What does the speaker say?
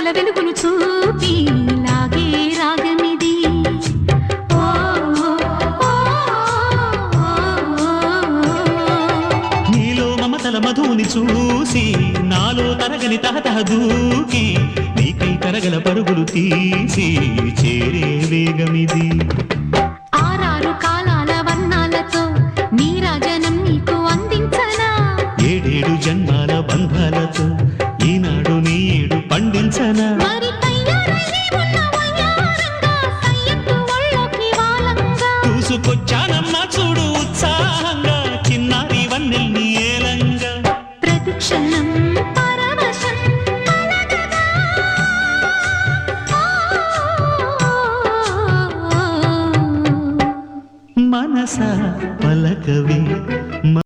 చూపుల వెలుగును చూపి లాగే రాగమిది. నీలో మమతల మధువుని చూసి నాలో తరగని తహతహ దూకి నీకై తరగల పరుగులు తీసి చేరే వేగమిది. ఆరారు కాలాల వర్ణాలతో నీ రాజనం నీకు అందించనా? ఏడేడు జన్మాల బంధాలతో పండించన? చూసుకొచ్చానమ్మ చూడు ఉత్సాహంగా చిన్నారి వన్నెల్ని ఏలంగా. ప్రతిక్షణం మనస పలకవే